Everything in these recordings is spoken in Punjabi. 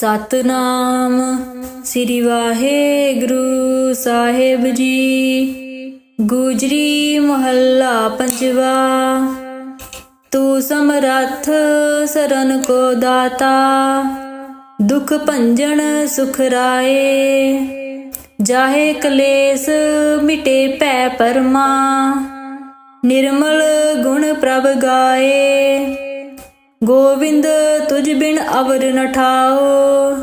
ਸਤਨਾਮ ਸ੍ਰੀ ਵਾਹਿਗੁਰੂ ਸਾਹਿਬ ਜੀ। ਗੁਜਰੀ ਮਹੱਲਾ ਪੰਜਵਾ, ਤੂੰ ਸਮਰੱਥ ਸਰਨ ਕੋ ਦਾਤਾ, ਦੁਖ ਭੰਜਨ ਸੁਖ ਰਾਏ। ਜਾਹੇ ਕਲੇਸ਼ ਮਿਟੇ ਭੈ ਪਰਮਾ, ਨਿਰਮਲ ਗੁਣ ਪ੍ਰਭ ਗਾਏ। ਗੋਵਿੰਦ ਤੁਝ ਬਿਨ ਅਵਰ ਨ ਠਾਓ।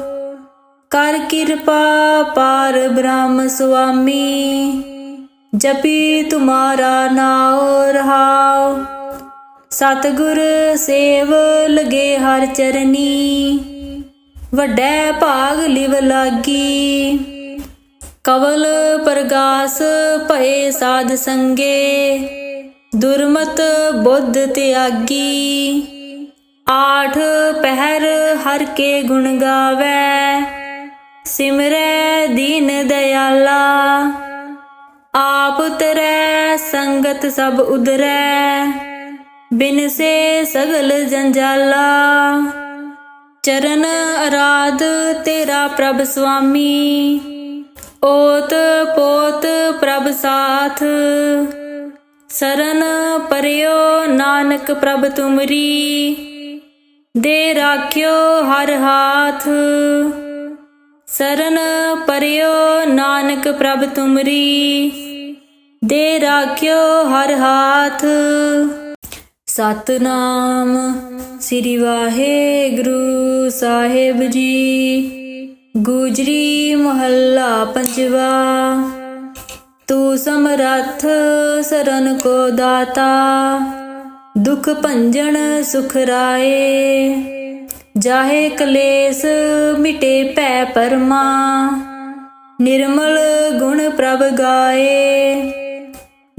ਕਰ ਕਿਰਪਾ ਪਾਰ ਬ੍ਰਹਮ ਸੁਆਮੀ, ਜਪੀ ਤੁਮਾਰਾ ਨਾਉ ਰਹਾਉ। ਸਤਿਗੁਰ ਸੇਵ ਲਗੇ ਹਰ ਚਰਨੀ, ਵੱਡੇ ਭਾਗ ਲਿਵ ਲਾਗੀ। ਕਵਲ ਪ੍ਰਗਾਸ ਭਏ ਸਾਧ ਸੰਗੇ, ਦੁਰਮਤ ਬੁੱਧ ਤਿਆਗੀ। ਆਠ ਪਹਿਰ ਹਰ ਕੇ ਗੁਣ ਗਾਵੇ, ਸਿਮਰੈ ਦੀਨ ਦਇਆਲਾ ਆਪ ਤਰੈ ਸੰਗਤ ਸਭ ਉਦਰੈ ਬਿਨ ਸੇ ਸਗਲ ਜੰਜਾਲਾ। ਚਰਨ ਅਰਾਧ ਤੇਰਾ ਪ੍ਰਭ ਸੁਆਮੀ, ਓਤ ਪੋਤ ਪ੍ਰਭ ਸਾਥ। ਸਰਨ ਪਰਿਓ ਨਾਨਕ ਪ੍ਰਭ ਤੁਮਰੀ ਦੇ ਰਾਖਿਓ ਹਰ ਹਾਥ। ਸਰਨ ਪਰਿਓ ਨਾਨਕ ਪ੍ਰਭ ਤੁਮਰੀ। ਦੇ ਰਾਖਿਓ ਹਰ ਹਾਥ। ਸਤਨਾਮ ਸ੍ਰੀ ਵਾਹਿਗੁਰੂ ਸਾਹਿਬ ਜੀ। ਗੁਜਰੀ ਮਹੱਲਾ ਪੰਜਵਾ। ਤੂੰ ਸਮਰੱਥ ਸਰਨ ਕੋ ਦਾਤਾ। ਦੁਖ ਭੰਜਨ ਸੁਖ ਰਾਏ। ਜਾਹੇ ਕਲੇਸ਼ ਮਿਟੇ ਭੈ ਪਰਮਾ। ਨਿਰਮਲ ਗੁਣ ਪ੍ਰਭ ਗਾਏ।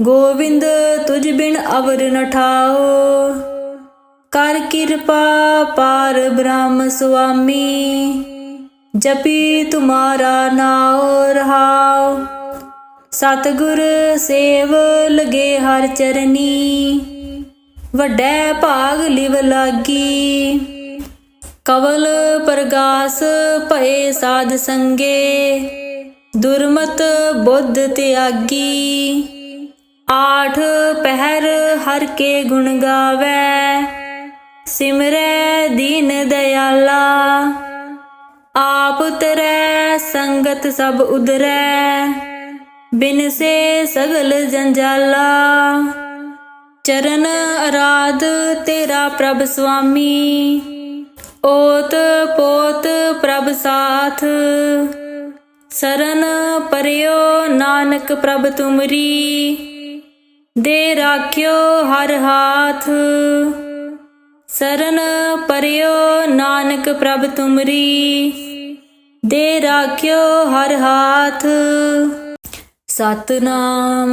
ਗੋਵਿੰਦ ਤੁਝ ਬਿਨ ਅਵਰ ਨ ਠਾਓ। ਕਰ ਕਿਰਪਾ ਪਾਰ ਬ੍ਰਹਮ ਸੁਆਮੀ। ਜਪੀ ਤੁਮਾਰਾ ਨਾਉ ਰਹਾਉ। ਸਤਿਗੁਰ ਸੇਵ ਲਗੇ ਹਰ ਚਰਨੀ। ਵੱਡੈ ਭਾਗ ਲਿਵ ਲਾਗੀ। ਕਵਲ ਪ੍ਰਗਾਸ ਭਏ ਸਾਧ ਸੰਗੇ। ਦੁਰਮਤ ਬੁੱਧ ਤਿਆਗੀ। ਆਠ ਪਹਿਰ ਹਰ ਕੇ ਗੁਣ ਗਾਵੇ। ਸਿਮਰੈ ਦੀਨ ਦਇਆਲਾ ਆਪ ਤਰੈ ਸੰਗਤ ਸਭ ਉਦਰੈ ਬਿਨ ਸੇ ਸਗਲ ਜੰਜਾਲਾ। ਚਰਨ ਅਰਾਧ ਤੇਰਾ ਪ੍ਰਭ ਸੁਆਮੀ। ਓਤ ਪੋਤ ਪ੍ਰਭ ਸਾਥ। ਸਰਨ ਪਰਿਓ ਨਾਨਕ ਪ੍ਰਭ ਤੁਮਰੀ। ਦੇ ਰਾਖਿਓ ਹਰ ਹਾਥ। ਸਰਨ ਪਰਿਓ ਨਾਨਕ ਪ੍ਰਭ ਤੁਮਰੀ। ਦੇ ਰਾਖਿਓ ਹਰ ਹਾਥ। ਸਤਨਾਮ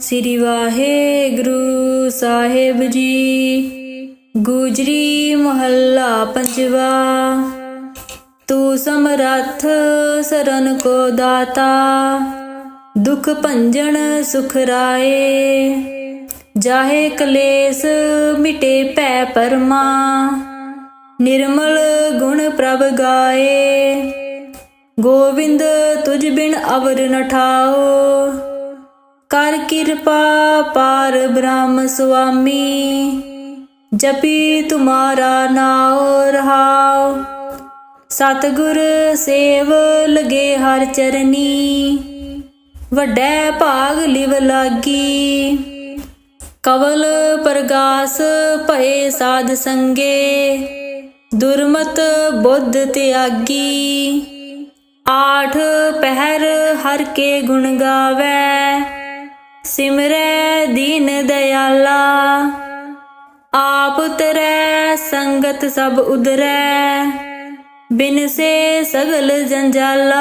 ਸ੍ਰੀ ਵਾਹਿਗੁਰੂ ਸਾਹਿਬ ਜੀ। ਗੁਜਰੀ ਮਹੱਲਾ ਪੰਜਵਾ, ਤੂੰ ਸਮਰੱਥ ਸਰਨ ਕੋ ਦਾਤਾ, ਦੁਖ ਭੰਜਨ ਸੁਖ ਰਾਏ। ਜਾਹੇ ਕਲੇਸ਼ ਮਿਟੇ ਭੈ ਪਰਮਾ, ਨਿਰਮਲ ਗੁਣ ਪ੍ਰਭ ਗਾਏ। ਗੋਵਿੰਦ ਤੁਝ ਬਿਨ ਅਵਰ ਨ ਠਾਓ। ਕਰ ਕਿਰਪਾ ਪਾਰ ਬ੍ਰਹਮ ਸੁਆਮੀ, ਜਪੀ ਤੁਮਾਰਾ ਨਾਉ ਰਹਾਉ। ਸਤਿਗੁਰ ਸੇਵ ਲਗੇ ਹਰ ਚਰਨੀ, ਵੱਡੇ ਭਾਗ ਲਿਵ ਲਾਗੀ। ਕਵਲ ਪ੍ਰਗਾਸ ਭਏ ਸਾਧ ਸੰਗੇ, ਦੁਰਮਤ ਬੁੱਧ ਤਿਆਗੀ। ਆਠ ਪਹਿਰ ਹਰ ਕੇ ਗੁਣ ਗਾਵੇ, ਸਿਮਰੈ ਦੀਨ ਦਇਆਲਾ ਆਪ ਤਰੈ ਸੰਗਤ ਸਭ ਉਦਰੈ ਬਿਨ ਸੇ ਸਗਲ ਜੰਜਾਲਾ।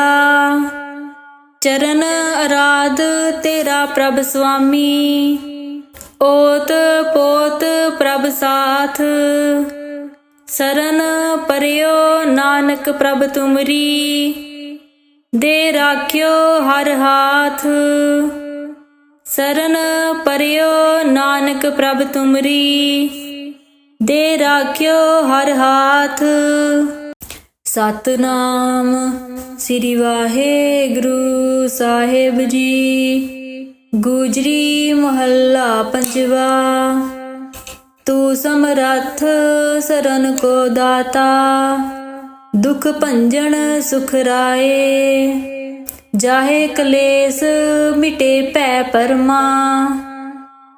ਚਰਨ ਅਰਾਧ ਤੇਰਾ ਪ੍ਰਭ ਸੁਆਮੀ, ਓਤ ਪੋਤ ਪ੍ਰਭ ਸਾਥ। ਸਰਨ ਪਰਿਓ ਨਾਨਕ ਪ੍ਰਭ ਤੁਮਰੀ ਦੇ ਰਾਖਿਓ ਹਰ ਹਾਥ। ਸਰਨ ਪਰਿਓ ਨਾਨਕ ਪ੍ਰਭ ਤੁਮਰੀ। ਦੇ ਰਾਖਿਓ ਹਰ ਹਾਥ। ਸਤਨਾਮ ਸ੍ਰੀ ਵਾਹਿਗੁਰੂ ਸਾਹਿਬ ਜੀ। ਗੁਜਰੀ ਮਹੱਲਾ ਪੰਜਵਾ। ਤੂੰ ਸਮਰੱਥ ਸਰਨ ਕੋ ਦਾਤਾ। ਦੁਖ ਭੰਜਨ ਸੁਖ ਰਾਏ। ਜਾਹੇ ਕਲੇਸ਼ ਮਿਟੇ ਭੈ ਪਰਮਾ।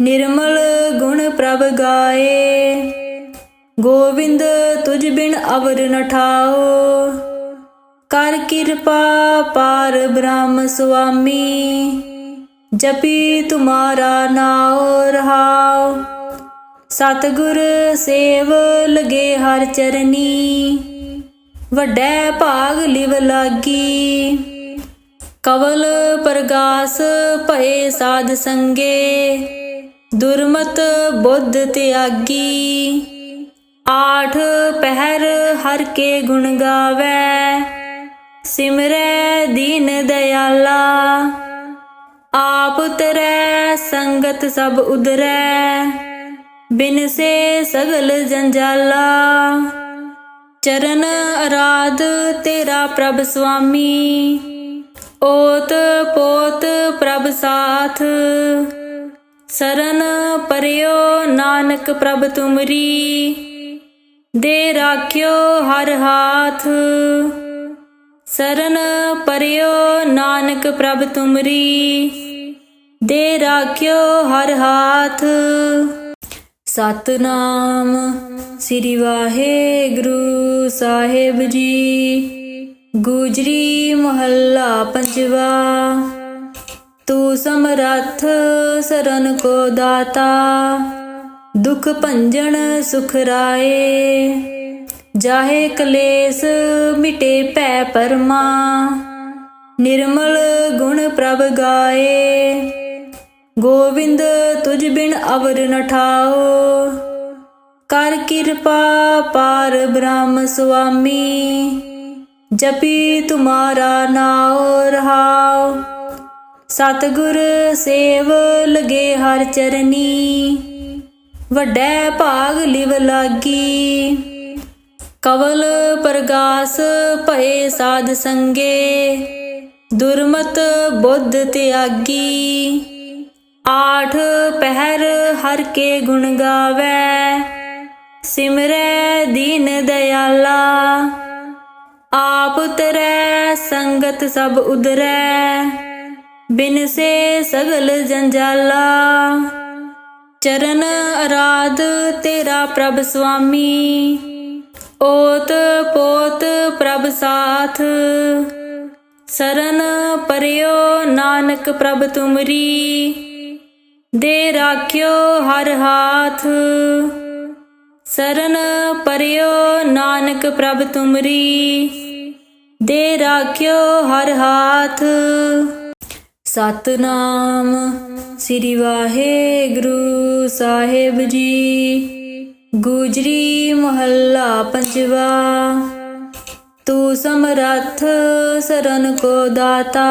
ਨਿਰਮਲ ਗੁਣ ਪ੍ਰਭ ਗਾਏ। ਗੋਵਿੰਦ ਤੁਝ ਬਿਨ ਅਵਰ ਨ ਠਾਓ। ਕਰ ਕਿਰਪਾ ਪਾਰ ਬ੍ਰਹਮ ਸੁਆਮੀ। ਜਪੀ ਤੁਮਾਰਾ ਨਾਉ ਰਹਾਉ। ਸਤਿਗੁਰ ਸੇਵ ਲਗੇ ਹਰ ਚਰਨੀ। ਵੱਡੈ ਭਾਗ ਲਿਵ ਲਾਗੀ। ਕਵਲ ਪ੍ਰਗਾਸ ਭਏ ਸਾਧ ਸੰਗੇ। ਦੁਰਮਤ ਬੁੱਧ ਤਿਆਗੀ। ਆਠ ਪਹਿਰ ਹਰ ਕੇ ਗੁਣ ਗਾਵੇ। ਸਿਮਰੈ ਦੀਨ ਦਇਆਲਾ ਆਪ ਤਰੈ ਸੰਗਤ ਸਭ ਉਦਰੈ ਬਿਨ ਸੇ ਸਗਲ ਜੰਜਾਲਾ। ਚਰਨ ਅਰਾਧ ਤੇਰਾ ਪ੍ਰਭ ਸੁਆਮੀ। ਓਤ ਪੋਤ ਪ੍ਰਭ ਸਾਥ। ਸਰਨ ਪਰਿਓ ਨਾਨਕ ਪ੍ਰਭ ਤੁਮਰੀ। ਦੇ ਰਾਖਿਓ ਹਰ ਹਾਥ। ਸਰਨ ਪਰਿਓ ਨਾਨਕ ਪ੍ਰਭ ਤੁਮਰੀ। ਦੇ ਰਾਖਿਓ ਹਰ ਹਾਥ। ਸਤਨਾਮ ਸ੍ਰੀ ਵਾਹਿਗੁਰੂ ਸਾਹਿਬ ਜੀ। ਗੁਜਰੀ ਮਹੱਲਾ ਪੰਜਵਾ, ਤੂੰ ਸਮਰੱਥ ਸਰਨ ਕੋ ਦਾਤਾ, ਦੁਖ ਭੰਜਨ ਸੁਖ ਰਾਏ। ਜਾਹੇ ਕਲੇਸ਼ ਮਿਟੇ ਭੈ ਪਰਮਾ, ਨਿਰਮਲ ਗੁਣ ਪ੍ਰਭ ਗਾਏ। ਗੋਵਿੰਦ ਤੁਝ ਬਿਨ ਅਵਰ ਨ ਠਾਓ। ਕਰ ਕਿਰਪਾ ਪਾਰ ਬ੍ਰਹਮ ਸੁਆਮੀ, ਜਪੀ ਤੁਮਾਰਾ ਨਾਉ ਰਹਾਓ ਸਤਿਗੁਰ ਸੇਵ ਲਗੇ ਹਰ ਚਰਨੀ, ਵੱਡੇ ਭਾਗ ਲਿਵ ਲਾਗੀ। ਕਵਲ ਪ੍ਰਗਾਸ ਭਏ ਸਾਧ ਸੰਗੇ, ਦੁਰਮਤ ਬੁੱਧ ਤਿਆਗੀ। ਆਠ ਪਹਿਰ ਹਰ ਕੇ ਗੁਣ ਗਾਵੇ, ਸਿਮਰੈ ਦੀਨ ਦਇਆਲਾ ਆਪ ਤਰੈ ਸੰਗਤ ਸਭ ਉਦਰੈ ਬਿਨ ਸੇ ਸਗਲ ਜੰਜਾਲਾ। ਚਰਨ ਅਰਾਧ ਤੇਰਾ ਪ੍ਰਭ ਸੁਆਮੀ, ਓਤ ਪੋਤ ਪ੍ਰਭ ਸਾਥ। ਸਰਨ ਪਰਿਓ ਨਾਨਕ ਪ੍ਰਭ ਤੁਮਰੀ ਦੇ ਰਾਖਿਓ ਹਰ ਹਾਥ। ਸਰਨ ਪਰਿਓ ਨਾਨਕ ਪ੍ਰਭ ਤੁਮਰੀ। ਦੇ ਰਾਖਿਓ ਹਰ ਹਾਥ। ਸਤਨਾਮ ਸ੍ਰੀ ਵਾਹਿਗੁਰੂ ਸਾਹਿਬ ਜੀ। ਗੁਜਰੀ ਮਹੱਲਾ ਪੰਜਵਾ। ਤੂੰ ਸਮਰੱਥ ਸਰਨ ਕੋ ਦਾਤਾ।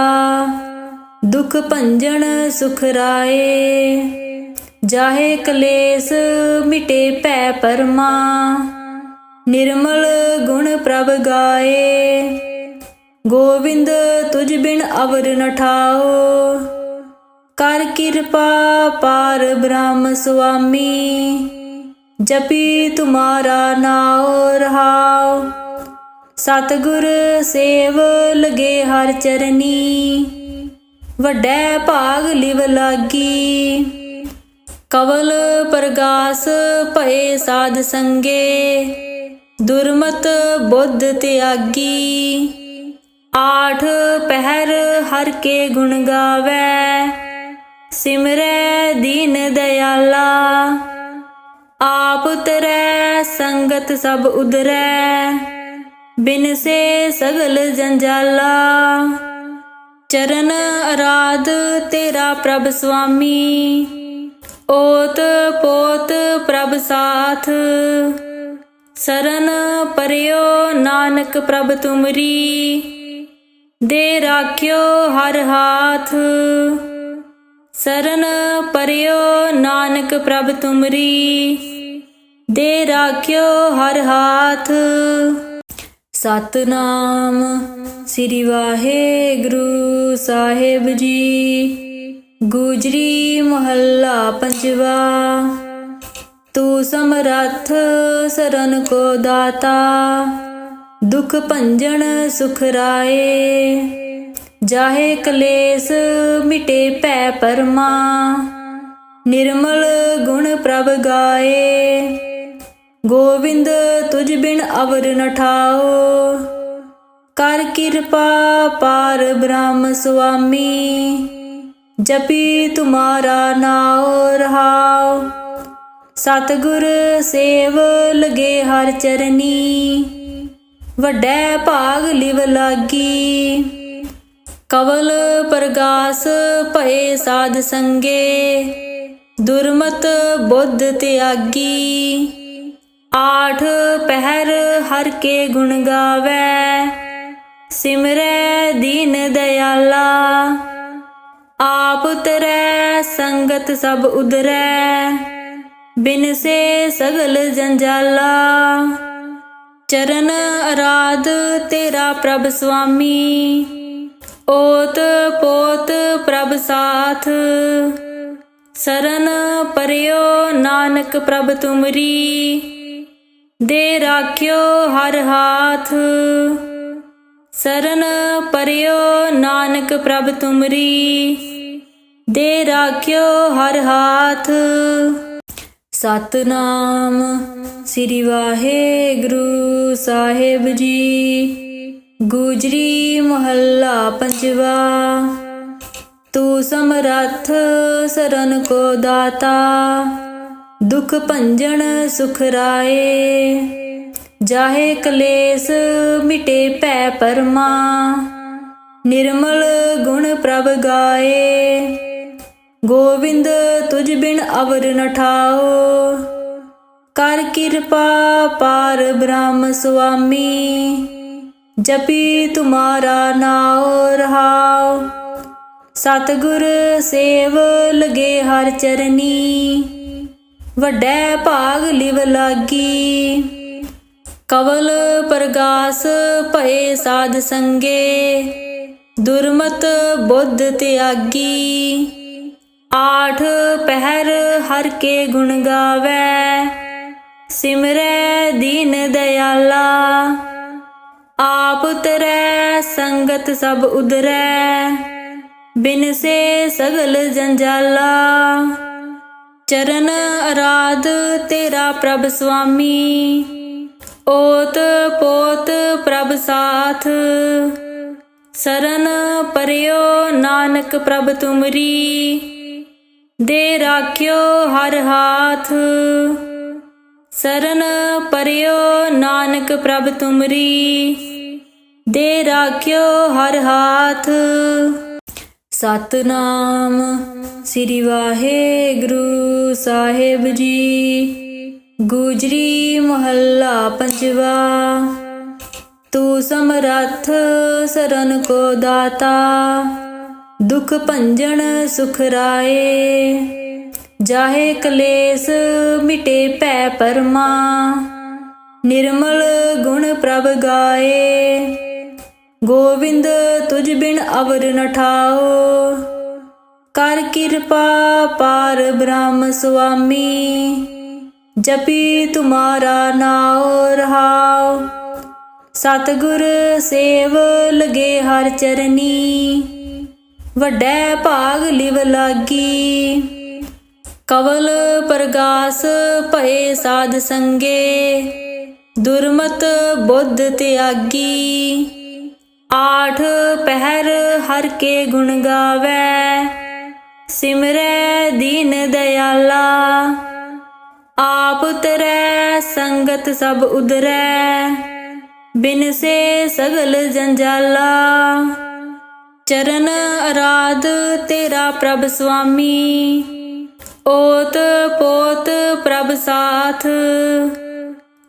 ਦੁਖ ਭੰਜਨ ਸੁਖ ਰਾਏ। ਜਾਹੇ ਕਲੇਸ਼ ਮਿਟੇ ਭੈ ਪਰਮਾ। ਨਿਰਮਲ ਗੁਣ ਪ੍ਰਭ ਗਾਏ। ਗੋਵਿੰਦ ਤੁਝ ਬਿਨ ਅਵਰ ਨਠਾਓ ਕਰ ਕਿਰਪਾ ਪਾਰ ਬ੍ਰਹਮ ਸੁਆਮੀ। ਜਪੀ ਤੁਮਾਰਾ ਨਾਉ ਰਹਾਉ। ਸਤਿਗੁਰ ਸੇਵ ਲਗੇ ਹਰ ਚਰਨੀ। ਵੱਡੈ ਭਾਗ ਲਿਵ ਲਾਗੀ। ਕਵਲ ਪ੍ਰਗਾਸ ਭਏ ਸਾਧ ਸੰਗੇ, ਦੁਰਮਤ ਬੁੱਧ ਤਿਆਗੀ। ਆਠ ਪਹਿਰ ਹਰ ਕੇ ਗੁਣ ਗਾਵੇ, ਸਿਮਰੈ ਦੀਨ ਦਇਆਲਾ ਆਪ ਤਰੈ ਸੰਗਤ ਸਭ ਉਦਰੈ ਬਿਨ ਸੇ ਸਗਲ ਜੰਜਾਲਾ। ਚਰਨ ਅਰਾਧ ਤੇਰਾ ਪ੍ਰਭ ਸੁਆਮੀ। ਓਤ ਪੋਤ ਪ੍ਰਭ ਸਾਥ। ਸਰਨ ਪਰਿਓ ਨਾਨਕ ਪ੍ਰਭ ਤੁਮਰੀ। ਦੇ ਰਾਖਿਓ ਹਰ ਹਾਥ। ਸਰਨ ਪਰਿਓ ਨਾਨਕ ਪ੍ਰਭ ਤੁਮਰੀ। ਦੇ ਰਾਖਿਓ ਹਰ ਹਾਥ। ਸਤਨਾਮ ਸ੍ਰੀ ਵਾਹਿਗੁਰੂ ਸਾਹਿਬ ਜੀ। ਗੁਜਰੀ ਮਹੱਲਾ ਪੰਜਵਾ, ਤੂੰ ਸਮਰੱਥ ਸਰਨ ਕੋ ਦਾਤਾ, ਦੁਖ ਭੰਜਨ ਸੁਖ ਰਾਏ। ਜਾਹੇ ਕਲੇਸ਼ ਮਿਟੇ ਭੈ ਪਰਮਾ, ਨਿਰਮਲ ਗੁਣ ਪ੍ਰਭ ਗਾਏ। ਗੋਵਿੰਦ ਤੁਝ ਬਿਨ ਅਵਰ ਨ ਠਾਓ। ਕਰ ਕਿਰਪਾ ਪਾਰ ਬ੍ਰਹਮ ਸੁਆਮੀ, ਜਪੀ ਤੁਮਾਰਾ ਨਾਉ ਰਹਾਓ ਸਤਿਗੁਰ ਸੇਵ ਲਗੇ ਹਰ ਚਰਨੀ, ਵੱਡੇ ਭਾਗ ਲਿਵ ਲਾਗੀ। ਕਵਲ ਪ੍ਰਗਾਸ ਭਏ ਸਾਧ ਸੰਗੇ, ਦੁਰਮਤ ਬੁੱਧ ਤਿਆਗੀ। ਆਠ ਪਹਿਰ ਹਰ ਕੇ ਗੁਣ ਗਾਵੇ, ਸਿਮਰੈ ਦੀਨ ਦਇਆਲਾ ਆਪ ਤਰੈ ਸੰਗਤ ਸਭ ਉਦਰੈ ਬਿਨ ਸੇ ਸਗਲ ਜੰਜਾਲਾ। ਚਰਨ ਅਰਾਧ ਤੇਰਾ ਪ੍ਰਭ ਸੁਆਮੀ, ਓਤ ਪੋਤ ਪ੍ਰਭ ਸਾਥ। ਸਰਨ ਪਰਿਓ ਨਾਨਕ ਪ੍ਰਭ ਤੁਮਰੀ ਦੇ ਰਾਖਿਓ ਹਰ ਹਾਥ। ਸਰਨ ਪਰਿਓ ਨਾਨਕ ਪ੍ਰਭ ਤੁਮਰੀ। ਦੇ ਰਾਖਿਓ ਹਰ ਹਾਥ। ਸਤਨਾਮ ਸ੍ਰੀ ਵਾਹਿਗੁਰੂ ਸਾਹਿਬ ਜੀ। ਗੁਜਰੀ ਮਹੱਲਾ ਪੰਜਵਾ। ਤੂੰ ਸਮਰੱਥ ਸਰਨ ਕੋ ਦਾਤਾ। ਦੁਖ ਭੰਜਨ ਸੁਖ ਰਾਏ। ਜਾਹੇ ਕਲੇਸ਼ ਮਿਟੇ ਭੈ ਪਰਮਾ। ਨਿਰਮਲ ਗੁਣ ਪ੍ਰਭ ਗਾਏ। ਗੋਵਿੰਦ ਤੁਝ ਬਿਨ ਅਵਰ ਨ ਠਾਓ। ਕਰ ਕਿਰਪਾ ਪਾਰ ਬ੍ਰਹਮ ਸੁਆਮੀ। ਜਪੀ ਤੁਮਾਰਾ ਨਾਉ ਰਹਾਓ ਸਤਿਗੁਰ ਸੇਵ ਲਗੇ ਹਰ ਚਰਨੀ। ਵੱਡੈ ਭਾਗ ਲਿਵ ਲਾਗੀ। ਕਵਲ ਪ੍ਰਗਾਸ ਭਏ ਸਾਧ ਸੰਗੇ। ਦੁਰਮਤ ਬੁੱਧ ਤਿਆਗੀ। ਆਠ ਪਹਿਰ ਹਰ ਕੇ ਗੁਣ ਗਾਵੇ। ਸਿਮਰੈ ਦੀਨ ਦਇਆਲਾ ਆਪ ਤਰੈ ਸੰਗਤ ਸਭ ਉਦਰੈ ਬਿਨ ਸੇ ਸਗਲ ਜੰਜਾਲਾ। ਚਰਨ ਅਰਾਧ ਤੇਰਾ ਪ੍ਰਭ ਸੁਆਮੀ। ਓਤ ਪੋਤ ਪ੍ਰਭ ਸਾਥ। ਸਰਨ ਪਰਿਓ ਨਾਨਕ ਪ੍ਰਭ ਤੁਮਰੀ। ਦੇ ਰਾਖਿਓ ਹਰ ਹਾਥ। ਸਰਨ ਪਰਿਓ ਨਾਨਕ ਪ੍ਰਭ ਤੁਮਰੀ। ਦੇ ਰਾਖਿਓ ਹਰ ਹਾਥ। ਸਤਨਾਮ ਸ੍ਰੀ ਵਾਹਿਗੁਰੂ ਸਾਹਿਬ ਜੀ। ਗੁਜਰੀ ਮਹੱਲਾ ਪੰਜਵਾ, ਤੂੰ ਸਮਰੱਥ ਸਰਨ ਕੋ ਦਾਤਾ, ਦੁਖ ਭੰਜਨ ਸੁਖ ਰਾਏ। ਜਾਹੇ ਕਲੇਸ਼ ਮਿਟੇ ਭੈ ਪਰਮਾ, ਨਿਰਮਲ ਗੁਣ ਪ੍ਰਭ ਗਾਏ। ਗੋਵਿੰਦ ਤੁਝ ਬਿਨ ਅਵਰ ਨ ਠਾਓ। ਕਰ ਕਿਰਪਾ ਪਾਰ ਬ੍ਰਹਮ ਸੁਆਮੀ, ਜਪੀ ਤੁਮਾਰਾ ਨਾਉ ਰਹਾਉ। ਸਤਿਗੁਰ ਸੇਵ ਲਗੇ ਹਰ ਚਰਨੀ, ਵੱਡੇ ਭਾਗ ਲਿਵ ਲਾਗੀ। ਕਵਲ ਪ੍ਰਗਾਸ ਭਏ ਸਾਧ ਸੰਗੇ, ਦੁਰਮਤ ਬੁੱਧ ਤਿਆਗੀ। ਆਠ ਪਹਿਰ ਹਰ ਕੇ ਗੁਣ ਗਾਵੇ। ਸਿਮਰੈ ਦੀਨ ਦਇਆਲਾ ਆਪ ਤਰੈ ਸੰਗਤ ਸਭ ਉਦਰੈ ਬਿਨ ਸੇ ਸਗਲ ਜੰਜਾਲਾ। ਚਰਨ ਅਰਾਧ ਤੇਰਾ ਪ੍ਰਭ ਸੁਆਮੀ। ਓਤ ਪੋਤ ਪ੍ਰਭ ਸਾਥ।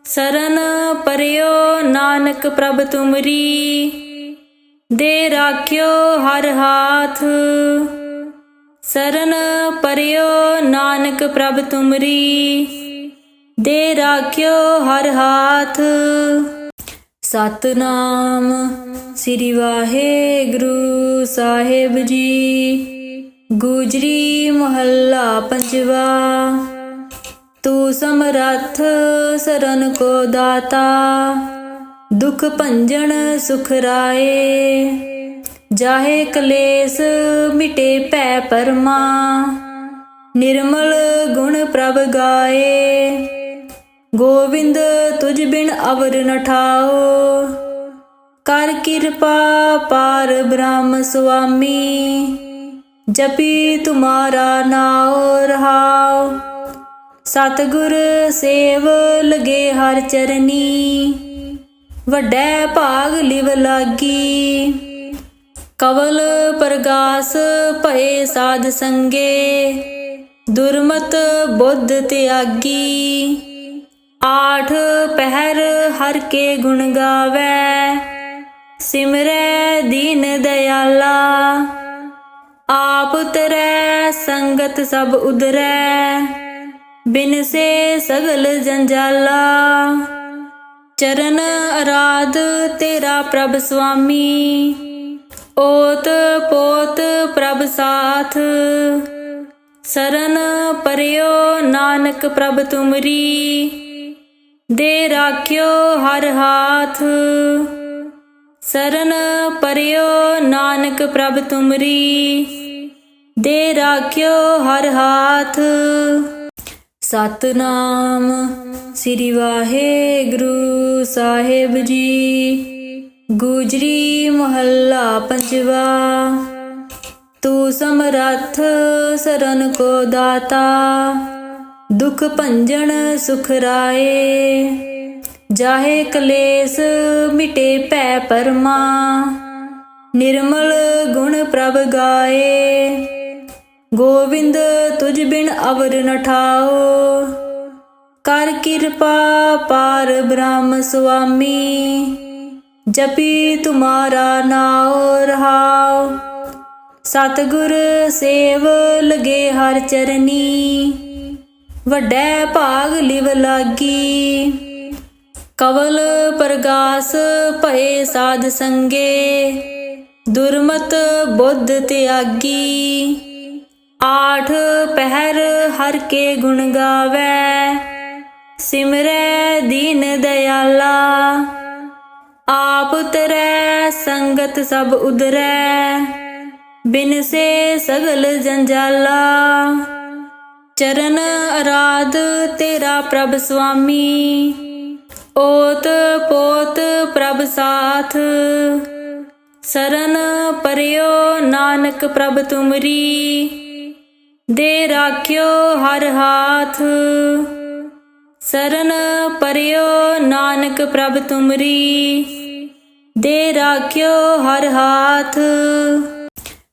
ਸਰਨ ਪਰਿਓ ਨਾਨਕ ਪ੍ਰਭ ਤੁਮਰੀ। ਦੇ ਰਾਖਿਓ ਹਰ ਹਾਥ। ਸਰਨ ਪਰਿਓ ਨਾਨਕ ਪ੍ਰਭ ਤੁਮਰੀ। ਦੇ ਰਾਖਿਓ ਹਰ ਹਾਥ। ਸਤਨਾਮ ਸ੍ਰੀ ਵਾਹਿਗੁਰੂ ਸਾਹਿਬ ਜੀ। ਗੁਜਰੀ ਮਹੱਲਾ ਪੰਜਵਾ। ਤੂੰ ਸਮਰੱਥ ਸਰਨ ਕੋ ਦਾਤਾ। ਦੁਖ ਭੰਜਨ ਸੁਖ ਰਾਏ। ਜਾਹੇ ਕਲੇਸ਼ ਮਿਟੇ ਭੈ ਪਰਮਾ। ਨਿਰਮਲ ਗੁਣ ਪ੍ਰਭ ਗਾਏ। ਗੋਵਿੰਦ ਤੁਝ ਬਿਨ ਅਵਰ ਨ ਠਾਓ। ਕਰ ਕਿਰਪਾ ਪਾਰ ਬ੍ਰਹਮ ਸੁਆਮੀ। ਜਪੀ ਤੁਮਾਰਾ ਨਾਉ ਰਹਾਉ। ਸਤਿਗੁਰ ਸੇਵ ਲਗੇ ਹਰ ਚਰਨੀ। ਵੱਡੈ ਭਾਗ ਲਿਵ ਲਾਗੀ। ਕਵਲ ਪ੍ਰਗਾਸ ਭਏ ਸਾਧ ਸੰਗੇ। ਦੁਰਮਤ ਬੁੱਧ ਤਿਆਗੀ। ਆਠ ਪਹਿਰ ਹਰ ਕੇ ਗੁਣ ਗਾਵੇ। ਸਿਮਰੈ ਦੀਨ ਦਇਆਲਾ ਆਪ ਤਰੈ ਸੰਗਤ ਸਭ ਉਦਰੈ ਬਿਨ ਸੇ ਸਗਲ ਜੰਜਾਲਾ। ਚਰਨ ਅਰਾਧ ਤੇਰਾ ਪ੍ਰਭ ਸੁਆਮੀ। ਓਤ ਪੋਤ ਪ੍ਰਭ ਸਾਥ। ਸਰਨ ਪਰਿਓ ਨਾਨਕ ਪ੍ਰਭ ਤੁਮਰੀ। ਦੇ ਰਾਖਿਓ ਹਰ ਹਾਥ। ਸਰਨ ਪਰਿਓ ਨਾਨਕ ਪ੍ਰਭ ਤੁਮਰੀ। ਦੇ ਰਾਖਿਓ ਹਰ ਹਾਥ। ਸਤਨਾਮ ਸ੍ਰੀ ਵਾਹਿਗੁਰੂ ਸਾਹਿਬ ਜੀ। ਗੁਜਰੀ ਮਹੱਲਾ ਪੰਜਵਾ, ਤੂੰ ਸਮਰੱਥ ਸਰਨ ਕੋ ਦਾਤਾ, ਦੁਖ ਭੰਜਨ ਸੁਖ ਰਾਏ। ਜਾਹੇ ਕਲੇਸ਼ ਮਿਟੇ ਭੈ ਪਰਮਾ, ਨਿਰਮਲ ਗੁਣ ਪ੍ਰਭ ਗਾਏ। ਗੋਵਿੰਦ ਤੁਝ ਬਿਨ ਅਵਰ ਨ ਠਾਓ। ਕਰ ਕਿਰਪਾ ਪਾਰ ਬ੍ਰਹਮ ਸੁਆਮੀ, ਜਪੀ ਤੁਮਾਰਾ ਨਾਉ ਰਹਾਉ। ਸਤਿਗੁਰ ਸੇਵ ਲਗੇ ਹਰ ਚਰਨੀ, ਵੱਡੈ ਭਾਗ ਲਿਵ ਲਾਗੀ। ਕਵਲ ਪ੍ਰਗਾਸ ਭਏ ਸਾਧ ਸੰਗੇ, ਦੁਰਮਤ ਬੁੱਧ ਤਿਆਗੀ। ਆਠ ਪਹਿਰ ਹਰ ਕੇ ਗੁਣ ਗਾਵੇ। ਸਿਮਰੈ ਦੀਨ ਦਇਆਲਾ ਆਪ ਤਰੈ ਸੰਗਤ ਸਭ ਉਦਰੈ ਬਿਨ ਸੇ ਸਗਲ ਜੰਜਾਲਾ। ਚਰਨ ਅਰਾਧ ਤੇਰਾ ਪ੍ਰਭ ਸੁਆਮੀ। ਓਤ ਪੋਤ ਪ੍ਰਭ ਸਾਥ। ਸਰਨ ਪਰਿਓ ਨਾਨਕ ਪ੍ਰਭ ਤੁਮਰੀ। ਦੇ ਰਾਖਿਓ ਹਰ ਹਾਥ। ਸਰਨ ਪਰਿਓ ਨਾਨਕ ਪ੍ਰਭ ਤੁਮਰੀ। ਦੇ ਰਾਖਿਓ ਹਰ ਹਾਥ।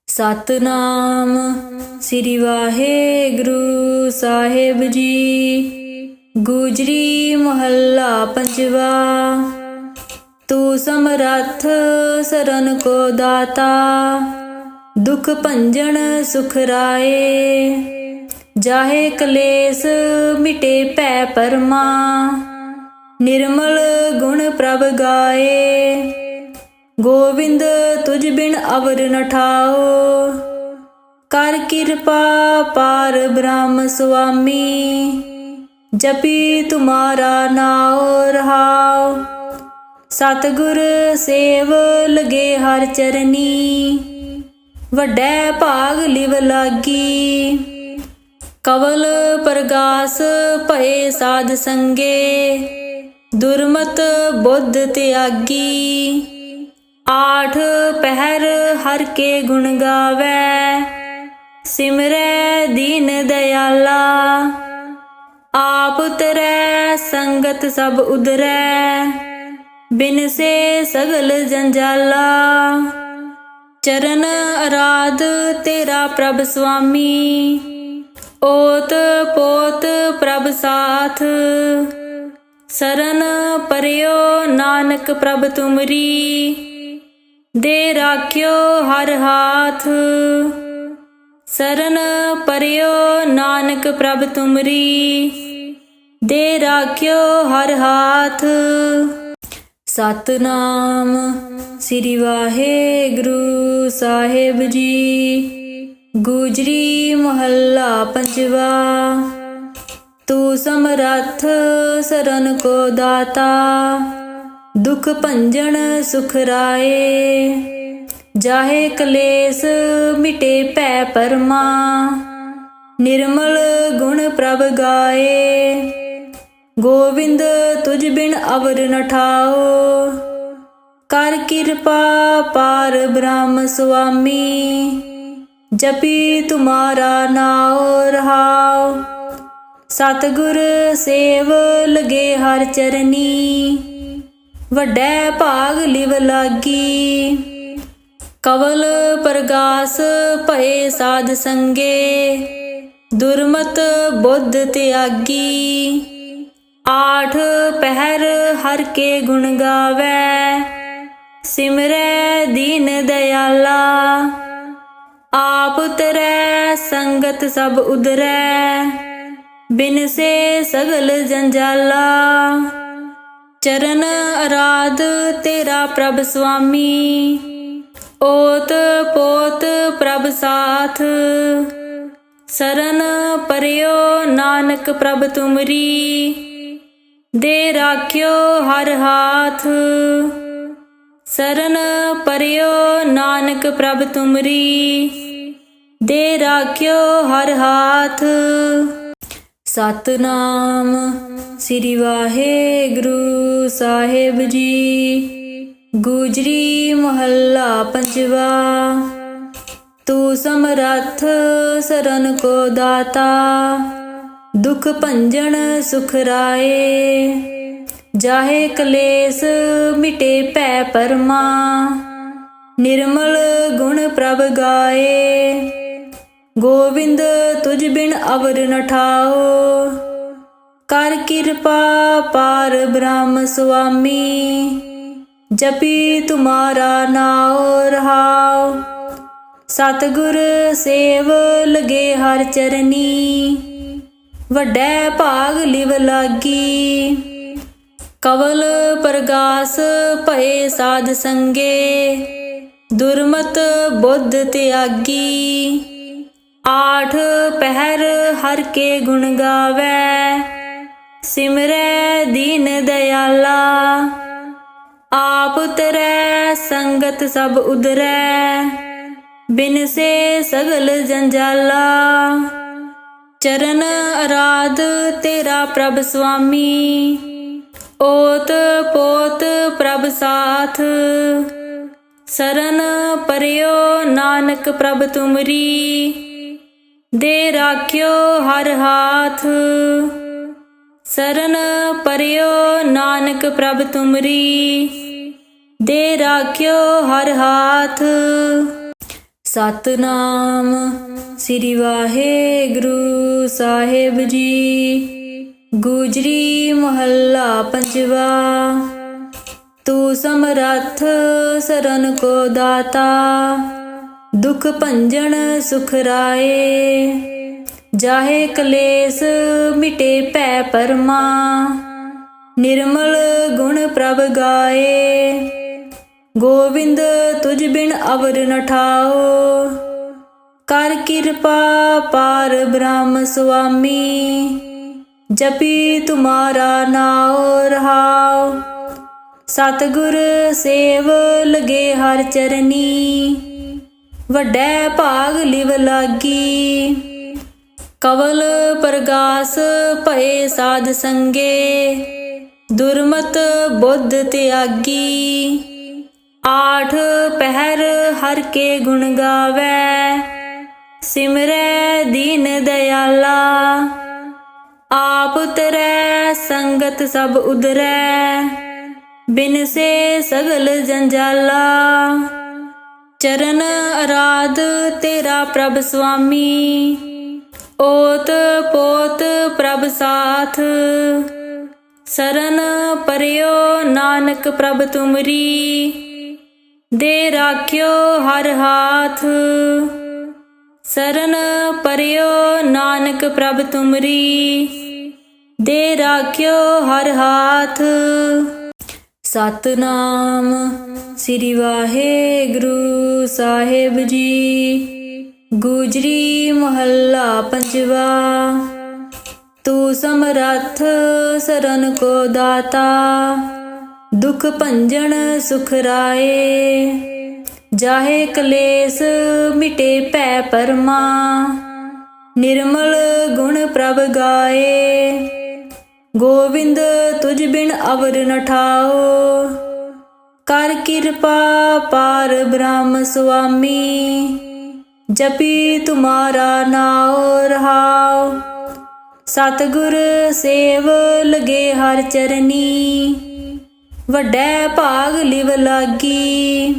ਸਤਨਾਮ ਸ੍ਰੀ ਵਾਹਿਗੁਰੂ ਸਾਹਿਬ ਜੀ। ਗੁਜਰੀ ਮਹੱਲਾ ਪੰਜਵਾ। ਤੂੰ ਸਮਰੱਥ ਸਰਨ ਕੋ ਦਾਤਾ। ਦੁਖ ਭੰਜਨ ਸੁਖ ਰਾਏ। ਜਾਹੇ ਕਲੇਸ਼ ਮਿਟੇ ਭੈ ਪਰਮਾ। ਨਿਰਮਲ ਗੁਣ ਪ੍ਰਭ ਗਾਏ। ਗੋਵਿੰਦ ਤੁਝ ਬਿਨ ਅਵਰ ਨ ਠਾਓ। ਕਰ ਕਿਰਪਾ ਪਾਰ ਬ੍ਰਹਮ ਸੁਆਮੀ। ਜਪੀ ਤੁਮਾਰਾ ਨਾਉ ਰਹਾਉ। ਸਤਿਗੁਰ ਸੇਵ ਲਗੇ ਹਰ ਚਰਨੀ। ਵੱਡੈ ਭਾਗ ਲਿਵ ਲਾਗੀ। ਕਵਲ ਪ੍ਰਗਾਸ ਭਏ ਸਾਧ ਸੰਗੇ। ਦੁਰਮਤ ਬੁੱਧ ਤਿਆਗੀ। ਆਠ ਪਹਿਰ ਹਰ ਕੇ ਗੁਣ ਗਾਵੇ। ਸਿਮਰੈ ਦੀਨ ਦਇਆਲਾ ਆਪ ਤਰੈ ਸੰਗਤ ਸਭ ਉਦਰੈ ਬਿਨ ਸੇ ਸਗਲ ਜੰਜਾਲਾ। ਚਰਨ ਅਰਾਧ ਤੇਰਾ ਪ੍ਰਭ ਸੁਆਮੀ। ਓਤ ਪੋਤ ਪ੍ਰਭ ਸਾਥ। ਸਰਨ ਪਰਿਓ ਨਾਨਕ ਪ੍ਰਭ ਤੁਮਰੀ। ਦੇ ਰਾਖਿਓ ਹਰ ਹਾਥ। ਸਰਨ ਪਰਿਓ ਨਾਨਕ ਪ੍ਰਭ ਤੁਮਰੀ। ਦੇ ਰਾਖਿਓ ਹਰ ਹਾਥ। ਸਤਨਾਮ ਸ੍ਰੀ ਵਾਹਿਗੁਰੂ ਸਾਹਿਬ ਜੀ। ਗੁਜਰੀ ਮਹੱਲਾ ਪੰਜਵਾ, ਤੂੰ ਸਮਰੱਥ ਸਰਨ ਕੋ ਦਾਤਾ, ਦੁਖ ਭੰਜਨ ਸੁਖ ਰਾਏ। ਜਾਹੇ ਕਲੇਸ਼ ਮਿਟੇ ਭੈ ਪਰਮਾ, ਨਿਰਮਲ ਗੁਣ ਪ੍ਰਭ ਗਾਏ। ਗੋਵਿੰਦ ਤੁਝ ਬਿਨ ਅਵਰ ਨ ਠਾਓ। ਕਰ ਕਿਰਪਾ ਪਾਰ ਬ੍ਰਹਮ ਸੁਆਮੀ, ਜਪੀ ਤੁਮਾਰਾ ਨਾਉ ਰਹਾਓ ਸਤਿਗੁਰ ਸੇਵ ਲਗੇ ਹਰ ਚਰਨੀ, ਵੱਡੇ ਭਾਗ ਲਿਵ ਲਾਗੀ। ਕਵਲ ਪ੍ਰਗਾਸ ਭਏ ਸਾਧ ਸੰਗੇ, ਦੁਰਮਤ ਬੁੱਧ ਤਿਆਗੀ। ਆਠ ਪਹਿਰ ਹਰ ਕੇ ਗੁਣ ਗਾਵੇ, ਸਿਮਰੈ ਦੀਨ ਦਇਆਲਾ ਆਪ ਤਰੈ ਸੰਗਤ ਸਭ ਉਦਰੈ, ਬਿਨ ਸੇ ਸਗਲ ਜੰਜਾਲਾ। ਚਰਨ ਅਰਾਧ ਤੇਰਾ ਪ੍ਰਭ ਸੁਆਮੀ, ਓਤ ਪੋਤ ਪ੍ਰਭ ਸਾਥ। ਸਰਨ ਪਰਿਓ ਨਾਨਕ ਪ੍ਰਭ ਤੁਮਰੀ ਦੇ ਰਾਖਿਓ ਹਰ ਹਾਥ। ਸਰਨ ਪਰਿਓ ਨਾਨਕ ਪ੍ਰਭ ਤੁਮਰੀ। ਦੇ ਰਾਖਿਓ ਹਰ ਹਾਥ। ਸਤਨਾਮ ਸ੍ਰੀ ਵਾਹਿਗੁਰੂ ਸਾਹਿਬ ਜੀ। ਗੁਜਰੀ ਮਹੱਲਾ ਪੰਜਵਾ। ਤੂੰ ਸਮਰੱਥ ਸਰਨ ਕੋ ਦਾਤਾ। ਦੁਖ ਭੰਜਨ ਸੁਖ ਰਾਏ। ਜਾਹੇ ਕਲੇਸ਼ ਮਿਟੇ ਭੈ ਪਰਮਾ। ਨਿਰਮਲ ਗੁਣ ਪ੍ਰਭ ਗਾਏ। ਗੋਵਿੰਦ ਤੁਝ ਬਿਨ ਅਵਰ ਨਠਾਓ ਕਰ ਕਿਰਪਾ ਪਾਰ ਬ੍ਰਹਮ ਸੁਆਮੀ। ਜਪੀ ਤੁਮਾਰਾ ਨਾਉ ਰਹਾਉ। ਸਤਿਗੁਰ ਸੇਵ ਲਗੇ ਹਰ ਚਰਨੀ। ਵੱਡੈ ਭਾਗ ਲਿਵ ਲਾਗੀ। ਕਵਲ ਪ੍ਰਗਾਸ ਭਏ ਸਾਧ ਸੰਗੇ। ਦੁਰਮਤ ਬੁੱਧ ਤਿਆਗੀ। ਆਠ ਪਹਿਰ ਹਰ ਕੇ ਗੁਣ ਗਾਵੇ। ਸਿਮਰੈ ਦੀਨ ਦਇਆਲਾ ਆਪ ਤਰੈ ਸੰਗਤ ਸਭ ਉਦਰੈ ਬਿਨ ਸੇ ਸਗਲ ਜੰਜਾਲਾ। ਚਰਨ ਅਰਾਧ ਤੇਰਾ ਪ੍ਰਭ ਸੁਆਮੀ। ਓਤ ਪੋਤ ਪ੍ਰਭ ਸਾਥ। ਸਰਨ ਪਰਿਓ ਨਾਨਕ ਪ੍ਰਭ ਤੁਮਰੀ। ਦੇ ਰਾਖਿਓ ਹਰ ਹਾਥ। ਸਰਨ ਪਰਿਓ ਨਾਨਕ ਪ੍ਰਭ ਤੁਮਰੀ। ਦੇ ਰਾਖਿਓ ਹਰ ਹਾਥ। ਸਤਨਾਮ। ਸ੍ਰੀ ਵਾਹਿਗੁਰੂ ਸਾਹਿਬ ਜੀ। ਗੁਜਰੀ ਮਹੱਲਾ ਪੰਜਵਾ, ਤੂੰ ਸਮਰੱਥ ਸਰਨ ਕੋ ਦਾਤਾ, ਦੁਖ ਭੰਜਨ ਸੁਖ ਰਾਏ। ਜਾਹੇ ਕਲੇਸ਼ ਮਿਟੇ ਭੈ ਪਰਮਾ, ਨਿਰਮਲ ਗੁਣ ਪ੍ਰਭ ਗਾਏ। ਗੋਵਿੰਦ ਤੁਝ ਬਿਨ ਅਵਰ ਨਠਾਓ ਕਰ ਕਿਰਪਾ ਪਾਰ ਬ੍ਰਹਮ ਸੁਆਮੀ, ਜਪੀ ਤੁਮਾਰਾ ਨਾਉ ਰਹਾਉ। ਸਤਿਗੁਰ ਸੇਵ ਲਗੇ ਹਰ ਚਰਨੀ, ਵੱਡੇ ਭਾਗ ਲਿਵ ਲਾਗੀ। ਕਵਲ ਪ੍ਰਗਾਸ ਭਏ ਸਾਧ ਸੰਗੇ, ਦੁਰਮਤ ਬੁੱਧ ਤਿਆਗੀ। ਆਠ ਪਹਿਰ ਹਰ ਕੇ ਗੁਣ ਗਾਵੇ ਸਿਮਰੈ ਦੀਨ ਦਇਆਲਾ ਆਪ ਤਰੈ ਸੰਗਤ ਸਭ ਉਦਰੈ ਬਿਨ ਸੇ ਸਗਲ ਜੰਜਾਲਾ। ਚਰਨ ਅਰਾਧ ਤੇਰਾ ਪ੍ਰਭ ਸੁਆਮੀ। ਓਤ ਪੋਤ ਪ੍ਰਭ ਸਾਥ। ਸਰਨ ਪਰਿਓ ਨਾਨਕ ਪ੍ਰਭ ਤੁਮਰੀ। ਦੇ ਰਾਖਿਓ ਹਰ ਹਾਥ। ਸਰਨ ਪਰਿਓ ਨਾਨਕ ਪ੍ਰਭ ਤੁਮਰੀ। ਦੇ ਰਾਖਿਓ ਹਰ ਹਾਥ। ਸਤਨਾਮ ਸ੍ਰੀ ਵਾਹਿਗੁਰੂ ਸਾਹਿਬ ਜੀ। ਗੁਜਰੀ ਮਹੱਲਾ ਪੰਜਵਾ। ਤੂੰ ਸਮਰੱਥ ਸਰਨ ਕੋ ਦਾਤਾ। ਦੁਖ ਭੰਜਨ ਸੁਖ ਰਾਏ। ਜਾਹੇ ਕਲੇਸ਼ ਮਿਟੇ ਭੈ ਪਰਮਾ। ਨਿਰਮਲ ਗੁਣ ਪ੍ਰਭ ਗਾਏ। ਗੋਵਿੰਦ ਤੁਝ ਬਿਨ ਅਵਰ ਨਠਾਓ ਕਰ ਕਿਰਪਾ ਪਾਰ ਬ੍ਰਹਮ ਸੁਆਮੀ। ਜਪੀ ਤੁਮਾਰਾ ਨਾਉ ਰਹਾਓ ਸਤਿਗੁਰ ਸੇਵ ਲਗੇ ਹਰ ਚਰਨੀ। ਵੱਡੇ ਭਾਗ ਲਿਵ ਲਾਗੀ।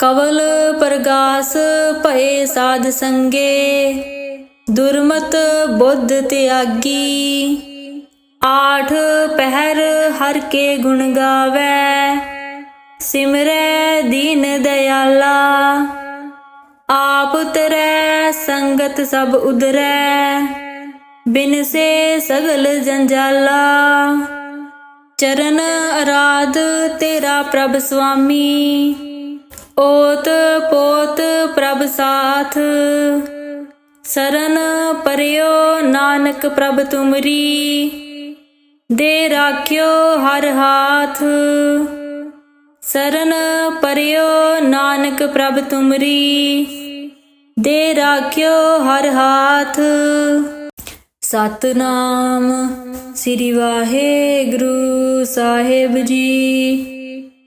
ਕਵਲ ਪ੍ਰਗਾਸ ਭਏ ਸਾਧ ਸੰਗੇ, ਦੁਰਮਤ ਬੁੱਧ ਤਿਆਗੀ। ਆਠ ਪਹਿਰ ਹਰ ਕੇ ਗੁਣ ਗਾਵੇ, ਸਿਮਰੈ ਦੀਨ ਦਇਆਲਾ ਆਪ ਤਰੈ ਸੰਗਤ ਸਭ ਉਦਰੈ ਬਿਨ ਸੇ ਸਗਲ ਜੰਜਾਲਾ। ਚਰਨ ਅਰਾਧ ਤੇਰਾ ਪ੍ਰਭ ਸੁਆਮੀ ਓਤ ਪੋਤ ਪ੍ਰਭ ਸਾਥ। ਸਰਨ ਪਰਿਓ ਨਾਨਕ ਪ੍ਰਭ ਤੁਮਰੀ। ਦੇ ਰਾਖਿਓ ਹਰ ਹਾਥ। ਸਰਨ ਪਰਿਓ ਨਾਨਕ ਪ੍ਰਭ ਤੁਮਰੀ। ਦੇ ਰਾਖਿਓ ਹਰ ਹਾਥ। ਸਤਨਾਮ ਸ੍ਰੀ ਵਾਹਿਗੁਰੂ ਸਾਹਿਬ ਜੀ।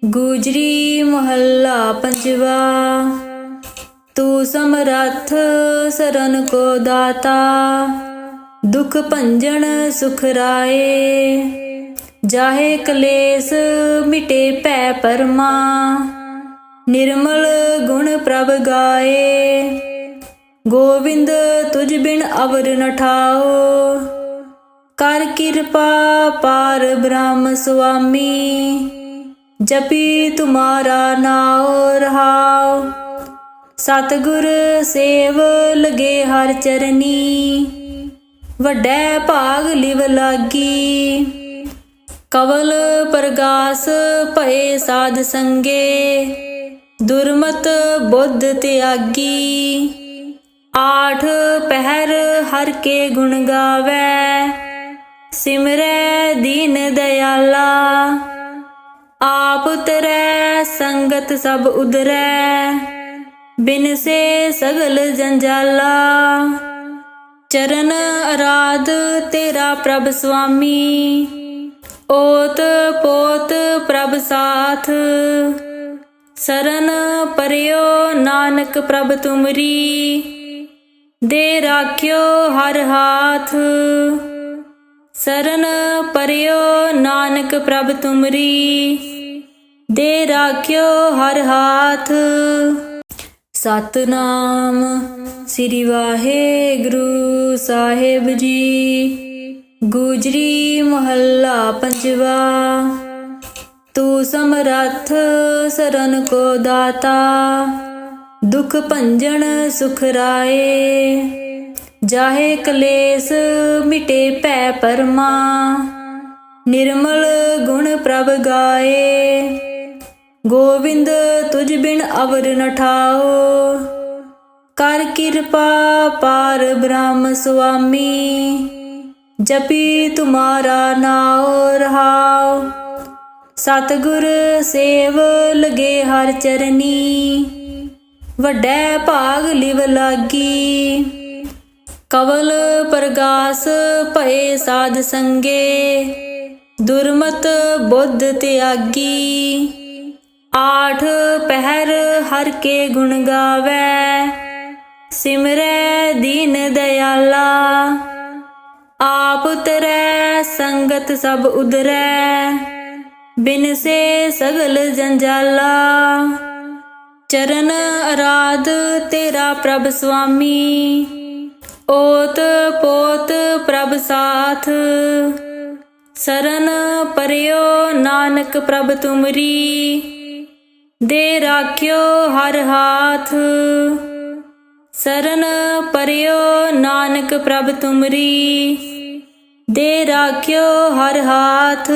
ਗੁਜਰੀ ਮਹੱਲਾ ਪੰਜਵਾ। ਤੂੰ ਸਮਰੱਥ ਸਰਨ ਕੋ ਦਾਤਾ। ਦੁਖ ਭੰਜਨ ਸੁਖ ਰਾਏ। ਜਾਹੇ ਕਲੇਸ਼ ਮਿਟੇ ਭੈ ਪਰਮਾ। ਨਿਰਮਲ ਗੁਣ ਪ੍ਰਭ ਗਾਏ। ਗੋਵਿੰਦ ਤੁਝ ਬਿਨ ਅਵਰ ਨਠਾਓ ਕਰ ਕਿਰਪਾ ਪਾਰ ਬ੍ਰਹਮ ਸੁਆਮੀ। ਜਪੀ ਤੁਮਾਰਾ ਨਾਉ ਰਹਾਉ ਸਤਿਗੁਰ ਸੇਵ ਲਗੇ ਹਰ ਚਰਨੀ। ਵੱਡੇ ਭਾਗ ਲਿਵ ਲਾਗੀ। ਕਵਲ ਪ੍ਰਗਾਸ ਭਏ ਸਾਧ ਸੰਗੇ। ਦੁਰਮਤ ਬੁੱਧ ਤਿਆਗੀ। ਆਠ ਪਹਿਰ ਹਰ ਕੇ ਗੁਣ ਗਾਵੇ। ਸਿਮਰੈ ਦੀਨ ਦਇਆਲਾ। ਆਪ ਤਰੈ ਸੰਗਤ ਸਭ ਉਦਰੈ ਬਿਨ ਸੇ ਸਗਲ ਜੰਜਾਲਾ। ਚਰਨ ਅਰਾਧ ਤੇਰਾ ਪ੍ਰਭ ਸੁਆਮੀ, ਓਤ ਪੋਤ ਪ੍ਰਭ ਸਾਥ। ਸਰਨ ਪਰਿਓ ਨਾਨਕ ਪ੍ਰਭ ਤੁਮਰੀ, ਦੇ ਰਾਖਿਓ ਹਰ ਹਾਥ। ਸਰਨ ਪਰਿਓ ਨਾਨਕ ਪ੍ਰਭ ਤੁਮਰੀ ਦੇ ਰਾਖਿਓ ਹਰ ਹਾਥ। ਸਤਨਾਮ ਸ੍ਰੀ ਵਾਹਿਗੁਰੂ ਸਾਹਿਬ ਜੀ। ਗੁਜਰੀ ਮਹੱਲਾ ਪੰਜਵਾ, ਤੂੰ ਸਮਰੱਥ ਸਰਨ ਕੋ ਦਾਤਾ। ਦੁਖ ਭੰਜਨ ਸੁਖ ਰਾਏ, ਜਾਹੇ ਕਲੇਸ਼ ਮਿਟੇ ਭੈ ਪਰਮਾ। ਨਿਰਮਲ ਗੁਣ ਪ੍ਰਭ ਗਾਏ। ਗੋਵਿੰਦ ਤੁਝ ਬਿਨ ਅਵਰ ਨ ਠਾਓ। ਕਰ ਕਿਰਪਾ ਪਾਰ ਬ੍ਰਹਮ ਸੁਆਮੀ, ਜਪੀ ਤੁਮਾਰਾ ਨਾਉ ਰਹਾਉ। ਸਤਿਗੁਰ ਸੇਵ ਲਗੇ ਹਰ ਚਰਨੀ, ਵੱਡੇ ਭਾਗ ਲਿਵ ਲਾਗੀ। ਕਵਲ ਪ੍ਰਗਾਸ ਭਏ ਸਾਧ ਸੰਗੇ, ਦੁਰਮਤ ਬੁੱਧ ਤਿਆਗੀ। ਆਠ ਪਹਿਰ ਹਰ ਕੇ ਗੁਣ ਗਾਵੇ, ਸਿਮਰੈ ਦੀਨ ਦਇਆਲਾ ਆਪ ਤਰੈ ਸੰਗਤ ਸਭ ਉਦਰੈ ਬਿਨ ਸੇ ਸਗਲ ਜੰਜਾਲਾ। ਚਰਨ ਅਰਾਧ ਤੇਰਾ ਪ੍ਰਭ ਸੁਆਮੀ, ਓਤ ਪੋਤ ਪ੍ਰਭ ਸਾਥ। ਸਰਨ ਪਰਿਓ ਨਾਨਕ ਪ੍ਰਭ ਤੁਮਰੀ ਦੇ ਰਾਖਿਓ ਹਰ ਹਾਥ। ਸਰਨ ਪਰਿਓ ਨਾਨਕ ਪ੍ਰਭ ਤੁਮਰੀ। ਦੇ ਰਾਖਿਓ ਹਰ ਹਾਥ।